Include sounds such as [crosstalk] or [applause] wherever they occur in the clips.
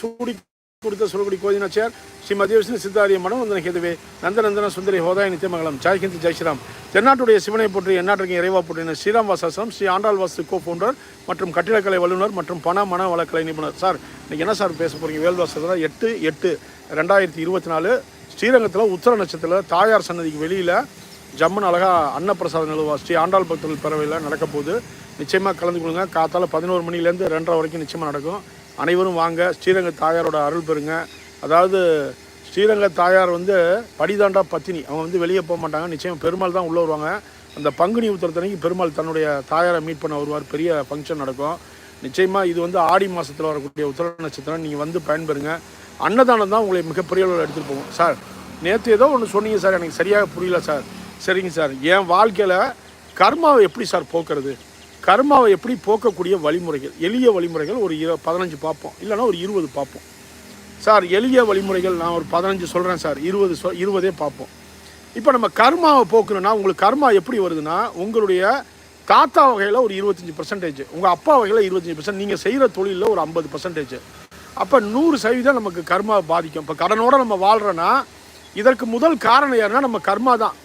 சூடி கொடுத்த சுரகுடி கோதினாச்சார் ஸ்ரீ மத்தியவிஷ்ணு சித்தாரிய மனம் கேதுவே நந்தநந்தன சுந்தரி ஹோதாய நித்தியமங்கலம். ஜாய் ஜெய்ஸ்ராம் தென்னாட்டுடைய சிவனை போற்றி எந்நாட்டுக்கு இறைவா போற்றின ஸ்ரீராம் வாசாசம் ஸ்ரீ ஆண்டாள் வாசு கோ ஃபவுண்டர் மற்றும் கட்டிடக்கலை வல்லுநர் மற்றும் பண மன வளக்கலை நிபுணர். சார் இன்னைக்கு என்ன சார் பேச போகிறீங்க வேல்வாசத்தில் எட்டு எட்டு ரெண்டாயிரத்தி இருபத்தி நாலு ஸ்ரீரங்கத்தில் உத்தர நட்சத்திரத்தில் தாயார் சன்னதிக்கு வெளியில் ஜம்மன் அழகா அன்னப்பிரசாத நிலவா ஸ்ரீ ஆண்டாள் பக்தர்கள் பேரவையில் நடக்க போகுது நிச்சயமாக கலந்து கொள்ளுங்க. காத்தால பதினோரு மணிலேருந்து ரெண்டரை வரைக்கும் நிச்சயமாக நடக்கும். அனைவரும் வாங்க. ஸ்ரீரங்க தாயாரோட அருள் பெறுங்க. அதாவது ஸ்ரீரங்க தாயார் வந்து படிதாண்டா பத்தினி. அவங்க வந்து வெளியே போக மாட்டாங்க. நிச்சயம் பெருமாள் தான் உள்ளே வருவாங்க. அந்த பங்குனி உத்தரத்தனைக்கு பெருமாள் தன்னுடைய தாயாரை மீட் பண்ண வருவார். பெரிய ஃபங்க்ஷன் நடக்கும். நிச்சயமாக இது வந்து ஆடி மாதத்தில் வரக்கூடிய உத்தர நட்சத்திரம். நீங்கள் வந்து பயன்பெறுங்க. அன்னதானம் தான் உங்களை மிகப்பெரிய அளவில் எடுத்துகிட்டு போகும். சார் நேற்று ஏதோ ஒன்று சொன்னீங்க சார். எனக்கு சரியாக புரியல சார். சரிங்க சார். என் வாழ்க்கையில் கர்மாவை எப்படி சார் போக்குறது? கர்மாவை எப்படி போக்கக்கூடிய வழிமுறைகள்? எளிய வழிமுறைகள் ஒரு இரு பதினஞ்சு பார்ப்போம். இல்லைன்னா ஒரு இருபது பார்ப்போம். சார் எளிய வழிமுறைகள் நான் ஒரு பதினஞ்சு சொல்கிறேன் சார். இருபது சொ இருபதே பார்ப்போம். இப்போ நம்ம கர்மாவை போக்கணும்னா உங்களுக்கு கர்மா எப்படி வருதுன்னா உங்களுடைய தாத்தா வகையில் ஒரு இருபத்தஞ்சி பர்சன்டேஜ் உங்கள் அப்பா வகையில் இருபத்தஞ்சி பர்சன்ட் நீங்கள் செய்கிற தொழிலில் ஒரு ஐம்பது பர்சன்டேஜ் அப்போ நூறு சதவீதம் நமக்கு கர்மா பாதிக்கும். இப்போ கடனோடு நம்ம வாழ்கிறோன்னா இதற்கு முதல் காரணம் யாருன்னா நம்ம கர்மா தான்.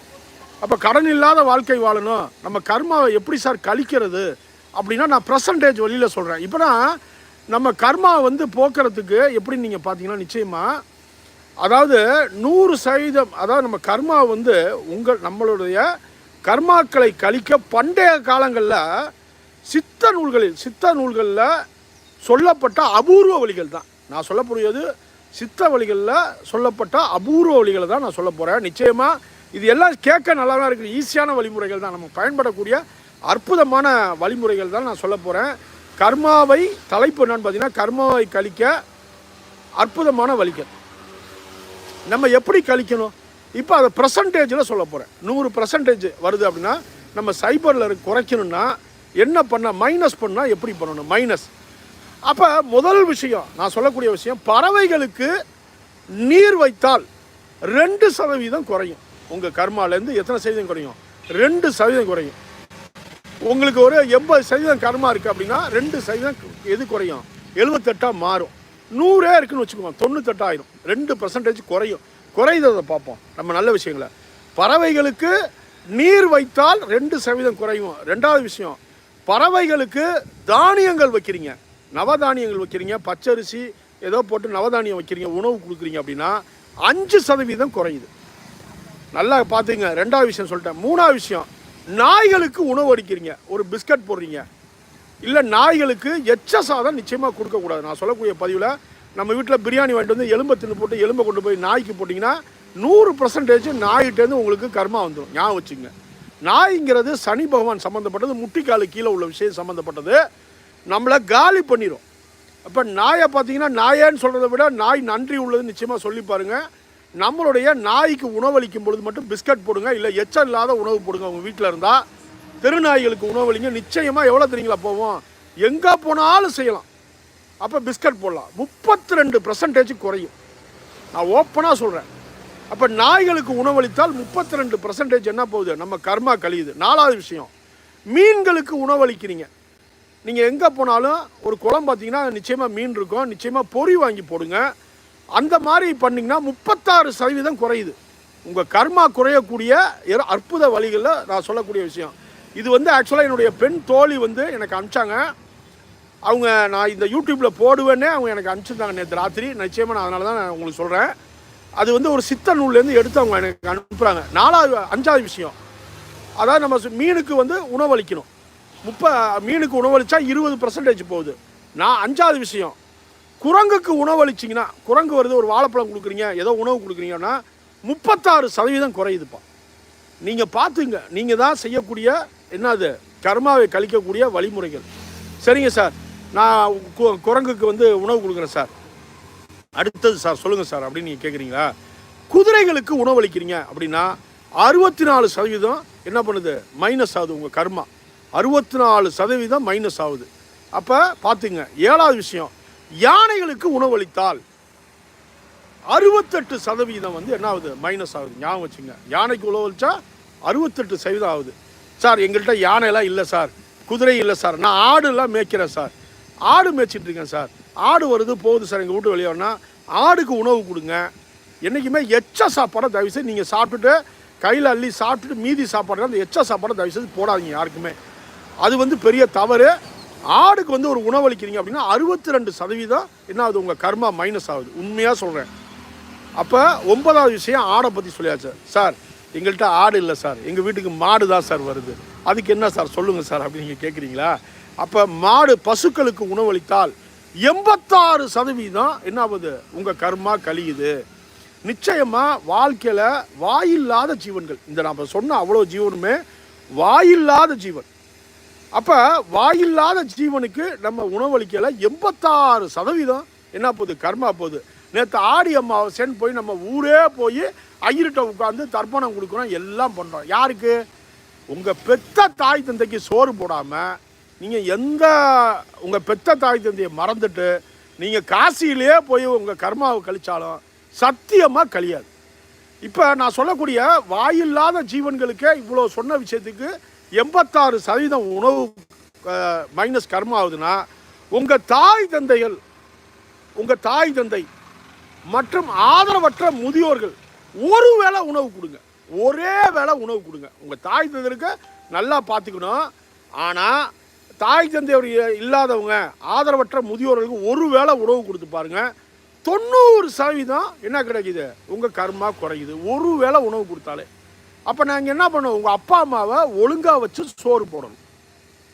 அப்போ கடன் இல்லாத வாழ்க்கை வாழணும். நம்ம கர்மாவை எப்படி சார் கழிக்கிறது அப்படின்னா நான் ப்ரெசன்டேஜ் வழியில் சொல்கிறேன் இப்போனா நம்ம கர்மாவை வந்து போக்குறதுக்கு எப்படி நீங்கள் பார்த்தீங்கன்னா நிச்சயமாக அதாவது நூறு சதவீதம் அதாவது நம்ம கர்மா வந்து உங்கள் நம்மளுடைய கர்மாக்களை கழிக்க பண்டைய காலங்களில் சித்த நூல்களில் சித்த நூல்களில் சொல்லப்பட்ட அபூர்வ வழிகள் தான். நான் சொல்லக்கூடியது சித்த வழிகளில் சொல்லப்பட்ட அபூர்வ வழிகளை தான் நான் சொல்ல போகிறேன் நிச்சயமாக இது எல்லாம் கேட்க நல்லா தான் இருக்குது. ஈஸியான வழிமுறைகள் தான். நம்ம பயன்படக்கூடிய அற்புதமான வழிமுறைகள் தான் நான் சொல்ல போகிறேன் கர்மாவை தலைப்பு என்னன்னு பார்த்தீங்கன்னா கர்மாவை கழிக்க அற்புதமான வழிகள். நம்ம எப்படி கழிக்கணும்? இப்போ அதை பர்சன்டேஜில் சொல்ல போகிறேன் நூறு பர்சன்டேஜ் வருது அப்படின்னா நம்ம சைபரில் குறைக்கணும்னா என்ன பண்ண மைனஸ் பண்ணால் எப்படி பண்ணணும்? மைனஸ் அப்போ முதல் விஷயம் நான் சொல்லக்கூடிய விஷயம் பறவைகளுக்கு நீர் வைத்தால் ரெண்டு சதவீதம் குறையும். உங்கள் கர்மாலேருந்து எத்தனை சதவீதம் குறையும்? ரெண்டு சதவீதம் குறையும். உங்களுக்கு ஒரு எண்பது சதவீதம் கர்மா இருக்குது அப்படின்னா ரெண்டு சதவீதம் எது குறையும்? எழுபத்தெட்டாக மாறும். நூறே இருக்குன்னு வச்சுக்கோங்க தொண்ணூத்தெட்டாயிரம் ரெண்டு பர்சன்டேஜ் குறையும். குறைந்ததை பார்ப்போம். நம்ம நல்ல விஷயங்களை. பறவைகளுக்கு நீர் வைத்தால் ரெண்டு சதவீதம் குறையும். ரெண்டாவது விஷயம் பறவைகளுக்கு தானியங்கள் வைக்கிறீங்க. நவதானியங்கள் வைக்கிறீங்க பச்சரிசி ஏதோ போட்டு நவதானியம் வைக்கிறீங்க உணவு கொடுக்குறீங்க அப்படின்னா அஞ்சு சதவீதம் குறையுது. நல்லா பார்த்துங்க ரெண்டாவது விஷயம் சொல்லிட்டேன். மூணாவது விஷயம் நாய்களுக்கு உணவு அடிக்கிறீங்க. ஒரு பிஸ்கட் போடுறீங்க. இல்லை நாய்களுக்கு எச்ச சாதம் நிச்சயமாக கொடுக்கக்கூடாது நான் சொல்லக்கூடிய பதிவில் நம்ம வீட்டில் பிரியாணி வாங்கிட்டு வந்து எலும்பை தின்னு போட்டு எலும்பை கொண்டு போய் நாய்க்கு போட்டிங்கன்னா நூறு பர்சன்டேஜ் நாய்கிட்டேருந்து உங்களுக்கு கர்மா வந்துடும் ஞாபகம் வச்சுங்க நாய்ங்கிறது சனி பகவான் சம்மந்தப்பட்டது முட்டிக்காலு கீழே உள்ள விஷயம் சம்மந்தப்பட்டது நம்மளை காலி பண்ணிடும் அப்போ நாயை பார்த்தீங்கன்னா நாயேன்னு சொல்கிறத விட நாய் நன்றி உள்ளது நிச்சயமாக சொல்லி பாருங்கள் நம்மளுடைய நாய்க்கு உணவளிக்கும் பொழுது மட்டும் பிஸ்கட் போடுங்க இல்லை எச்சம் இல்லாத உணவு போடுங்க உங்கள் வீட்டில் இருந்தால் தெருநாய்களுக்கு உணவளிங்க நிச்சயமாக எவ்வளோ தெரியுங்களா போவோம். எங்கே போனாலும் செய்யலாம். அப்போ பிஸ்கட் போடலாம். முப்பத்தி ரெண்டு பர்சன்டேஜ் குறையும். நான் ஓப்பனாக சொல்கிறேன் அப்போ நாய்களுக்கு உணவளித்தால் முப்பத்தி ரெண்டு பர்சன்டேஜ் என்ன போகுது? நம்ம கர்மா கழியுது. நாலாவது விஷயம் மீன்களுக்கு உணவளிக்கிறீங்க. நீங்கள் எங்கே போனாலும் ஒரு குளம் பார்த்தீங்கன்னா நிச்சயமாக மீன் இருக்கும். நிச்சயமாக பொறி வாங்கி போடுங்க. அந்த மாதிரி பண்ணிங்கன்னா முப்பத்தாறு சதவீதம் குறையுது. உங்கள் கர்மா குறையக்கூடிய அற்புத வழிகளில் நான் சொல்லக்கூடிய விஷயம். இது வந்து ஆக்சுவலாக என்னுடைய பெண் தோழி வந்து எனக்கு அனுப்பிச்சாங்க. அவங்க நான் இந்த யூடியூப்பில் போடுவேன்னே அவங்க எனக்கு அனுப்பிச்சிருந்தாங்க நேற்று ராத்திரி. நிச்சயமாக நான் அதனால தான் நான் உங்களுக்கு சொல்கிறேன் அது வந்து ஒரு சித்த நூல்லேருந்து எடுத்து அவங்க எனக்கு அனுப்புகிறாங்க நாலாவது அஞ்சாவது விஷயம். அதாவது நம்ம சு- மீனுக்கு வந்து உணவளிக்கணும். முப்ப மீனுக்கு உணவளித்தா இருபது பர்சன்டேஜ் போகுது. நான் அஞ்சாவது விஷயம். குரங்குக்கு உணவளிச்சிங்கன்னா குரங்கு வருது ஒரு வாழைப்பழம் கொடுக்குறீங்க ஏதோ உணவு கொடுக்குறீங்கன்னா முப்பத்தாறு சதவீதம் குறையுதுப்பா. நீங்கள் பார்த்துங்க நீங்கள் தான் செய்யக்கூடிய என்னது கர்மாவை கழிக்கக்கூடிய வழிமுறைகள். சரிங்க சார். நான் கு- குரங்குக்கு வந்து உணவு கொடுக்குறேன் சார். அடுத்தது சார் சொல்லுங்கள் சார் அப்படின்னு நீங்கள் கேட்குறீங்களா குதிரைகளுக்கு உணவளிக்கிறீங்க அப்படின்னா அறுபத்தி நாலு சதவீதம் என்ன பண்ணுது? மைனஸ் ஆகுது உங்கள் கர்மா. அறுபத்தி நாலு சதவீதம் மைனஸ் ஆகுது. அப்போ பார்த்துங்க ஏழாவது விஷயம் யானைகளுக்கு உணவளித்தால் அறுபத்தெட்டு சதவீதம் வந்து என்ன ஆகுது? மைனஸ் ஆகுது. ஞாபகம் வச்சுங்க. யானைக்கு உணவளிச்சா அறுபத்தெட்டு சதவீதம் ஆகுது. சார் எங்கள்கிட்ட யானைலாம் இல்லை சார். குதிரை இல்லை சார். நான் ஆடுலாம் மேய்க்கிறேன் சார். ஆடு மேய்ச்சிட்டு இருக்கேன் சார். ஆடு வருது போகுது சார். எங்கள் வீட்டு வெளியே ஆடுக்கு உணவு கொடுங்க. என்றைக்குமே எச்ச சாப்பாடை தயவுசெய்து நீங்கள் சாப்பிட்டுட்டு கையில் அள்ளி சாப்பிட்டுட்டு மீதி சாப்பாடு அந்த எச்ச சாப்பாடை தயவுசெய்து போடாதீங்க யாருக்குமே. அது வந்து பெரிய தவறு. ஆடுக்கு வந்து ஒரு உணவளிக்கிறீங்க அப்படின்னா அறுபத்தி ரெண்டு சதவீதம் என்ன ஆகுது? உங்கள் கர்மா மைனஸ் ஆகுது. உண்மையாக சொல்கிறேன் அப்போ ஒன்பதாவது விஷயம் ஆடை பற்றி சொல்லியாச்சு. சார் எங்கள்கிட்ட ஆடு இல்லை சார். எங்கள் வீட்டுக்கு மாடு தான் சார் வருது. அதுக்கு என்ன சார்? சொல்லுங்கள் சார் அப்படின்னு நீங்கள் கேட்குறீங்களா அப்போ மாடு பசுக்களுக்கு உணவளித்தால் எண்பத்தாறு சதவீதம் என்ன ஆகுது? உங்கள் கர்மா கழியுது. நிச்சயமாக வாழ்க்கையில் வாயில்லாத ஜீவன்கள். இந்த நாம் சொன்ன அவ்வளோ ஜீவனுமே வாயில்லாத ஜீவன். அப்போ வாயில்லாத ஜீவனுக்கு நம்ம உணவளிக்கல எண்பத்தாறு சதவீதம். என்ன போகுது? கர்மா போகுது. நேற்று ஆடி அமாவாசைன்னு போய் நம்ம ஊரே போய் ஐயர்கிட்ட உட்காந்து தர்ப்பணம் கொடுக்குறோம் எல்லாம் பண்ணுறோம் யாருக்கு? உங்கள் பெத்த தாய் தந்தைக்கு சோறு போடாமல் நீங்கள் எந்த உங்கள் பெத்த தாய் தந்தையை மறந்துட்டு நீங்கள் காசியிலே போய் உங்கள் கர்மாவை கழிச்சாலும் சத்தியமாக கழியாது. இப்போ நான் சொல்லக்கூடிய வாயில்லாத ஜீவன்களுக்கே இவ்வளோ சொன்ன விஷயத்துக்கு எண்பத்தாறு சதவீதம் உணவு மைனஸ் கர்மம் ஆகுதுன்னா உங்கள் தாய் தந்தைகள் உங்கள் தாய் தந்தை மற்றும் ஆதரவற்ற முதியோர்கள் ஒரு வேளை உணவு கொடுங்க. ஒரே வேளை உணவு கொடுங்க. உங்கள் தாய் தந்தைக்கு நல்லா பார்த்துக்கணும். ஆனால் தாய் தந்தையர் இல்லாதவங்க ஆதரவற்ற முதியோர்களுக்கு ஒரு வேளை உணவு கொடுத்து பாருங்க. தொண்ணூறு சதவீதம் என்ன கிடைக்குது? உங்கள் கர்மா குறையுது. ஒரு வேளை உணவு கொடுத்தாலே. அப்போ நாங்கள் என்ன பண்ணுவோம்? உங்கள் அப்பா அம்மாவை ஒழுங்காக வச்சு சோறு போடணும்.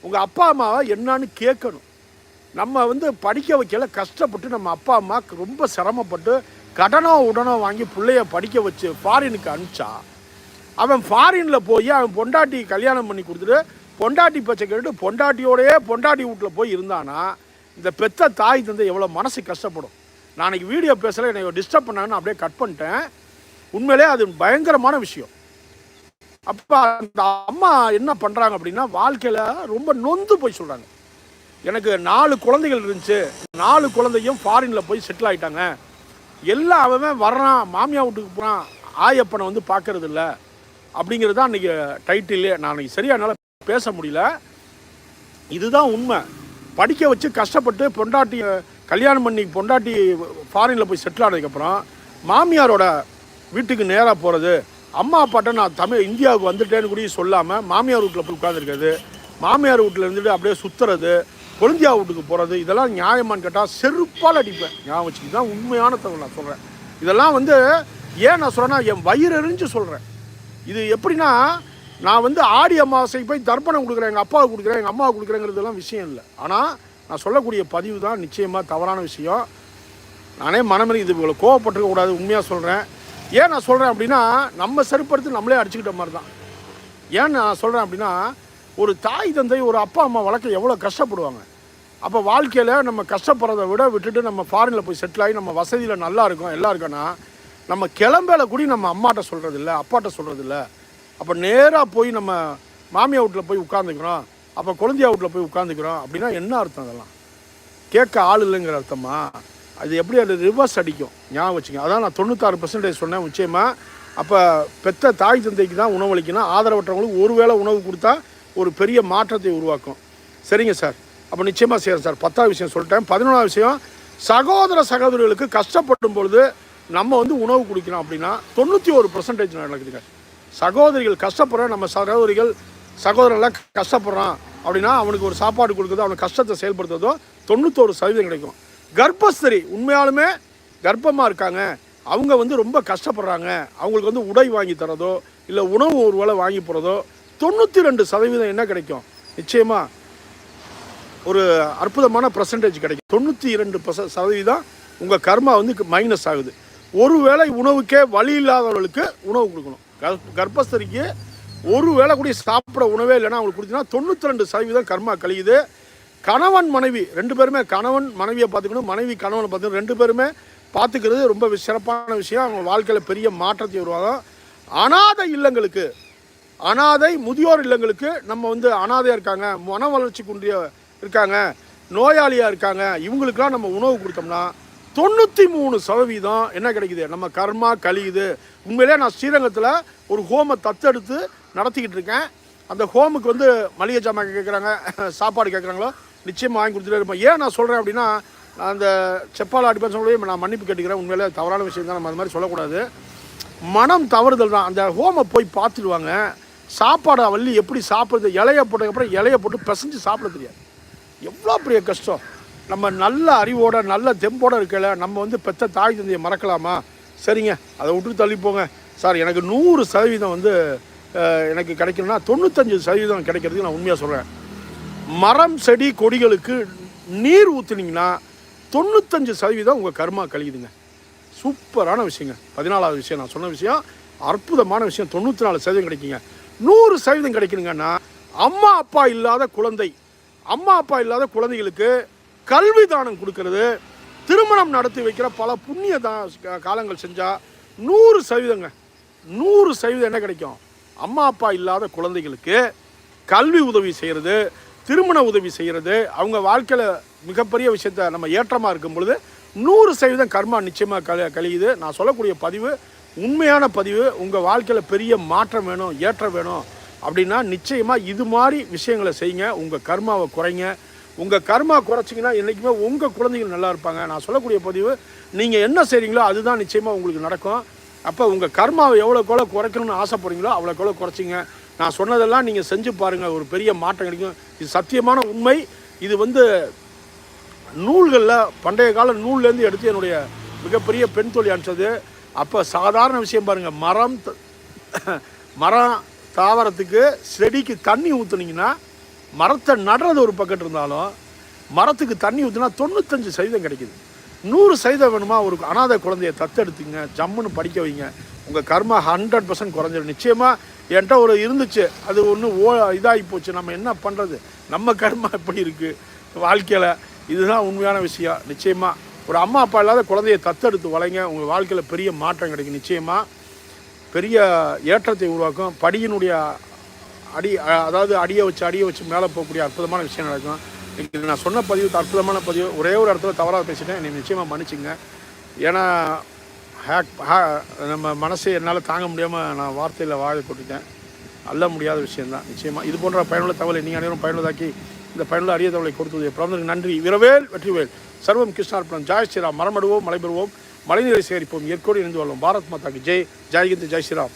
உங்கள் அப்பா அம்மாவை என்னான்னு கேட்கணும். நம்ம வந்து படிக்க வைக்கல கஷ்டப்பட்டு நம்ம அப்பா அம்மாவுக்கு ரொம்ப சிரமப்பட்டு கடனோ உடனோ வாங்கி பிள்ளைய படிக்க வச்சு ஃபாரினுக்கு அனுப்பிச்சா அவன் ஃபாரினில் போய் அவன் பொண்டாட்டி கல்யாணம் பண்ணி கொடுத்துட்டு பொண்டாட்டி பச்சை கேட்டு பொண்டாட்டியோடையே பொண்டாட்டி வீட்டில் போய் இருந்தானா இந்த பெத்த தாய் தந்தை எவ்வளோ மனசு கஷ்டப்படும். நாளைக்கு வீடியோ பேசல என்னை டிஸ்டர்ப் பண்ணான்னு அப்படியே கட் பண்ணிட்டேன். உண்மையிலே அது பயங்கரமான விஷயம். அப்போ அந்த அம்மா என்ன பண்ணுறாங்க அப்படின்னா வாழ்க்கையில் ரொம்ப நொந்து போய் சொல்கிறாங்க எனக்கு நாலு குழந்தைகள் இருந்துச்சு. நாலு குழந்தையும் ஃபாரினில் போய் செட்டில் ஆயிட்டாங்க. எல்லாம் அவன் வர்றான் மாமியா வீட்டுக்கு போகிறான் ஆயப்பனை வந்து பார்க்கறது இல்லை. அப்படிங்கிறது தான் அன்றைக்கி டைட்டிலே நான் அன்றைக்கி சரியா என்னால் பேச முடியல. இதுதான் உண்மை. படிக்க வச்சு கஷ்டப்பட்டு பொண்டாட்டி கல்யாணம் பண்ணி பொண்டாட்டி ஃபாரினில் போய் செட்டில் ஆனதுக்கப்புறம் மாமியாரோட வீட்டுக்கு நேராக போகிறது அம்மா அப்பாட்ட நான் தமிழ் இந்தியாவுக்கு வந்துட்டேன்னு கூட சொல்லாமல் மாமியார் வீட்டில் போய் உட்காந்துருக்கிறது மாமியார் வீட்டில் இருந்துட்டு அப்படியே சுற்றுறது கொழுந்தியா வீட்டுக்கு போகிறது இதெல்லாம் நியாயமான்னு கேட்டால் செருப்பால் அடிப்பேன். ஞாபகம் வச்சுக்கு தான் உண்மையான தகவல் நான் சொல்கிறேன் இதெல்லாம் வந்து ஏன் நான் சொல்கிறேன்னா என் வயிறு எரிஞ்சு சொல்கிறேன் இது எப்படின்னா நான் வந்து ஆடி அமாவாசை போய் தர்ப்பணம் கொடுக்குறேன் எங்கள் அப்பாவுக்கு கொடுக்குறேன் எங்கள் அம்மாவுக்கு கொடுக்குறேங்கிறதுலாம் விஷயம் இல்லை. ஆனால் நான் சொல்லக்கூடிய பதிவு தான் நிச்சயமாக தவறான விஷயம். நானே மனமே இது இவ்வளோ கோவப்பட்டுருக்க கூடாது உண்மையாக சொல்கிறேன் ஏன் நான் சொல்கிறேன் அப்படின்னா நம்ம செருப்படுத்து நம்மளே அடிச்சுக்கிட்ட மாதிரி தான் ஏன் நான் சொல்கிறேன் அப்படின்னா ஒரு தாய் தந்தை ஒரு அப்பா அம்மா வளர்க்க எவ்வளோ கஷ்டப்படுவாங்க. அப்போ வாழ்க்கையில் நம்ம கஷ்டப்படுறதை விட விட்டுட்டு நம்ம ஃபாரினில் போய் செட்டில் ஆகி நம்ம வசதியில் நல்லா இருக்கும் எல்லாம் இருக்கோன்னா நம்ம கிளம்பேல கூட நம்ம அம்மாட்ட சொல்கிறது இல்லை அப்பாட்ட சொல்கிறது இல்லை அப்போ நேராக போய் நம்ம மாமியா வீட்டில் போய் உட்காந்துக்கிறோம் அப்போ குழந்தையா வீட்டில் போய் உட்காந்துக்கிறோம் அப்படின்னா என்ன அர்த்தம் அதெல்லாம்? கேட்க ஆள் இல்லைங்கிற அர்த்தமா? அது எப்படி அது ரிவர்ஸ் அடிக்கும். ஞாபகம் வச்சுங்க அதான் நான் தொண்ணூத்தாறு பர்சன்டேஜ் சொன்னேன் நிச்சயமாக அப்போ பெத்த தாய் தந்தைக்கு தான் உணவளிக்கணும் ஆதரவற்றவங்களுக்கு ஒரு வேளை உணவு கொடுத்தா ஒரு பெரிய மாற்றத்தை உருவாக்கும். சரிங்க சார் அப்போ நிச்சயமாக செய்கிறேன் சார் பத்தாவது விஷயம் சொல்லிட்டேன். பதினொன்றாவது விஷயம் சகோதர சகோதரிகளுக்கு கஷ்டப்படும் பொழுது நம்ம வந்து உணவு கொடுக்கணும் அப்படின்னா தொண்ணூற்றி ஒரு பர்சன்டேஜ் நடக்குதுங்க சகோதரிகள் கஷ்டப்படுற நம்ம சகோதரிகள் சகோதரெல்லாம் கஷ்டப்படுறான் அப்படின்னா அவனுக்கு ஒரு சாப்பாடு கொடுக்குறதோ அவனுக்கு கஷ்டத்தை செயல்படுத்துறதோ தொண்ணூத்தோரு சதவீதம் கிடைக்கும். கர்ப்பஸ்திரி. உண்மையாலுமே கர்ப்பமாக இருக்காங்க. அவங்க வந்து ரொம்ப கஷ்டப்படுறாங்க. அவங்களுக்கு வந்து உடை வாங்கி தரதோ இல்லை உணவு ஒரு வேளை வாங்கி போகிறதோ தொண்ணூற்றி ரெண்டு சதவீதம் என்ன கிடைக்கும்? நிச்சயமாக ஒரு அற்புதமான பர்சன்டேஜ் கிடைக்கும். தொண்ணூற்றி இரண்டு பர்ச சதவீதம் உங்கள் கர்மா வந்து மைனஸ் ஆகுது. ஒரு வேளை உணவுக்கே வழி இல்லாதவர்களுக்கு உணவு கொடுக்கணும். கர் கர்ப்பஸ்தரிக்கு ஒரு வேளை கூட சாப்பிட உணவே இல்லைன்னா அவங்களுக்கு கொடுத்தீங்கன்னா தொண்ணூற்றி ரெண்டு சதவீதம் கர்மா கழியுது. கணவன் மனைவி ரெண்டு பேருமே கணவன் மனைவியை பார்த்துக்கணும் மனைவி கணவனை பார்த்துக்கணும் ரெண்டு பேருமே பார்த்துக்கிறது ரொம்ப சிறப்பான விஷயம். அவங்க வாழ்க்கையில் பெரிய மாற்றத்தை உருவாகும். அனாதை இல்லங்களுக்கு அனாதை முதியோர் இல்லங்களுக்கு நம்ம வந்து அனாதையாக இருக்காங்க மன வளர்ச்சி குன்றிய இருக்காங்க நோயாளியாக இருக்காங்க இவங்களுக்கெல்லாம் நம்ம உணவு கொடுத்தோம்னா தொண்ணூற்றி மூணு சதவீதம் என்ன கிடைக்குது? நம்ம கர்மா கழியுது. உண்மையிலே நான் ஸ்ரீரங்கத்தில் ஒரு ஹோமை தத்தெடுத்து நடத்திக்கிட்டு இருக்கேன். அந்த ஹோமுக்கு வந்து மளிகை ஜாமான் கேட்குறாங்க [laughs] சாப்பாடு கேட்குறாங்களோ நிச்சயமாக வாங்கி கொடுத்துட்டே இருப்போம். ஏன் நான் சொல்கிறேன் அப்படின்னா அந்த செப்பால் அடிப்பேன் சொல்லி நான் மன்னிப்பு கேட்டுக்கிறேன். உண்மையிலே தவறான விஷயம் தான். நம்ம அது மாதிரி சொல்லக்கூடாது. மனம் தவறுதல் தான். அந்த ஹோமை போய் பார்த்துடுவாங்க. சாப்பாடை வள்ளி எப்படி சாப்பிடுறது இலைய போட்டதுக்கப்புறம் இலைய போட்டு பிசைஞ்சு சாப்பிட தெரியாது. எவ்வளோ பெரிய கஷ்டம். நம்ம நல்ல அறிவோட நல்ல தெம்போட இருக்கல நம்ம வந்து பெத்த தாய் தந்தையை மறக்கலாமா? சரிங்க. அதை விட்டு தள்ளி போங்க. சார் எனக்கு நூறு சதவீதம் வந்து எனக்கு கிடைக்கணும்னா தொண்ணூத்தஞ்சு சதவீதம் கிடைக்கிறதுக்கு நான் உண்மையாக சொல்கிறேன் மரம் செடி கொடிகளுக்கு நீர் ஊற்றுனீங்கன்னா தொண்ணூத்தஞ்சு சதவீதம் உங்கள் கர்மா கழியுதுங்க. சூப்பரான விஷயங்க. பதினாலாவது விஷயம் நான் சொன்ன விஷயம் அற்புதமான விஷயம் தொண்ணூற்றி நாலு சதவீதம் கிடைக்குங்க. நூறு சதவீதம் கிடைக்கணுங்கன்னா அம்மா அப்பா இல்லாத குழந்தை அம்மா அப்பா இல்லாத குழந்தைகளுக்கு கல்வி தானம் கொடுக்கறது திருமணம் நடத்தி வைக்கிற பல புண்ணிய தான் காலங்கள் செஞ்சால் நூறு சதவீதங்க. நூறு சதவீதம் என்ன கிடைக்கும்? அம்மா அப்பா இல்லாத குழந்தைகளுக்கு கல்வி உதவி செய்கிறது திருமண உதவி செய்கிறது அவங்க வாழ்க்கையில் மிகப்பெரிய விஷயத்த நம்ம ஏற்றமாக இருக்கும் பொழுது நூறு சதவீதம் கர்மா நிச்சயமாக கழி கழியுது. நான் சொல்லக்கூடிய பதிவு உண்மையான பதிவு உங்கள் வாழ்க்கையில் பெரிய மாற்றம் வேணும் ஏற்றம் வேணும் அப்படின்னா நிச்சயமாக இது மாதிரி விஷயங்களை செய்யுங்க. உங்கள் கர்மாவை குறைங்க. உங்கள் கர்மா குறைச்சிங்கன்னா என்றைக்குமே உங்கள் குழந்தைகள் நல்லா இருப்பாங்க. நான் சொல்லக்கூடிய பதிவு நீங்கள் என்ன செய்கிறீங்களோ அதுதான் நிச்சயமாக உங்களுக்கு நடக்கும். அப்போ உங்கள் கர்மாவை எவ்வளோக்கு எவ்வளோ குறைக்கணும்னு ஆசைப்படுறீங்களோ அவ்வளோ கோல குறைச்சிங்க. நான் சொன்னதெல்லாம் நீங்கள் செஞ்சு பாருங்கள் ஒரு பெரிய மாற்றம் கிடைக்கும். இது சத்தியமான உண்மை. இது வந்து நூல்களில் பண்டைய கால நூல்லேருந்து எடுத்து என்னுடைய மிகப்பெரிய பெண் தொழில் அனுப்பிச்சது. அப்போ சாதாரண விஷயம் பாருங்கள் மரம் மரம் தாவரத்துக்கு செடிக்கு தண்ணி ஊற்றுனீங்கன்னா மரத்தை நடுறது ஒரு பக்கத்து இருந்தாலும் மரத்துக்கு தண்ணி ஊற்றினா தொண்ணூத்தஞ்சு சதவீதம் கிடைக்குது. நூறு சதவீதம் வேணுமா? ஒரு அனாதை குழந்தைய தத்தெடுத்துங்க ஜம்முன்னு படிக்க வைங்க. உங்கள் கர்மா ஹண்ட்ரட் பர்சன்ட் குறைஞ்சிடும் நிச்சயமாக என்கிட்ட ஒரு இருந்துச்சு. அது ஒன்று ஓ இதாகி போச்சு. நம்ம என்ன பண்ணுறது நம்ம கர்மா எப்படி இருக்குது வாழ்க்கையில் இதுதான் உண்மையான விஷயம். நிச்சயமாக ஒரு அம்மா அப்பா இல்லாத குழந்தைய தத்தெடுத்து வளைங்க. உங்கள் வாழ்க்கையில் பெரிய மாற்றம் கிடைக்கும். நிச்சயமாக பெரிய ஏற்றத்தை உருவாக்கும். படியினுடைய அடி அதாவது அடியை வச்சு அடியை வச்சு மேலே போகக்கூடிய அற்புதமான விஷயம் நடக்கும். இன்னைக்கு நான் சொன்ன பதிவு அற்புதமான பதிவு ஒரே ஒரு இடத்துல தவறாக பேசிட்டேன். நீ நிச்சயமாக மன்னிச்சிங்க. ஏன்னா ஹேக் ஹே- நம்ம மனசை என்னால் தாங்க முடியாமல் நான் வார்த்தையில் வாழை போட்டுட்டேன் அல்ல முடியாத விஷயந்தான் நிச்சயமாக இது போன்ற பயனுள்ள தகவலை நீங்கள் அனைவரும் பயனுள்ளதாக்கி இந்த பயனுள்ள அரிய தகவலை கொடுத்தது பிறந்தருக்கு நன்றி. விரவேல் வெற்றிவேல். சர்வம் கிருஷ்ணார்ப்பணம் ஜாய் ஸ்ரீராம். மரமடுவோம் மலைபெறுவோம். மலை பெறுவோம் மழைநீரை சேகரிப்போம். இயற்கையோடு இணைந்து வாழ்வோம். பாரத் மாதாக்கு ஜெய். ஜெய்ஹிந்த் ஜெய் ஸ்ரீராம்.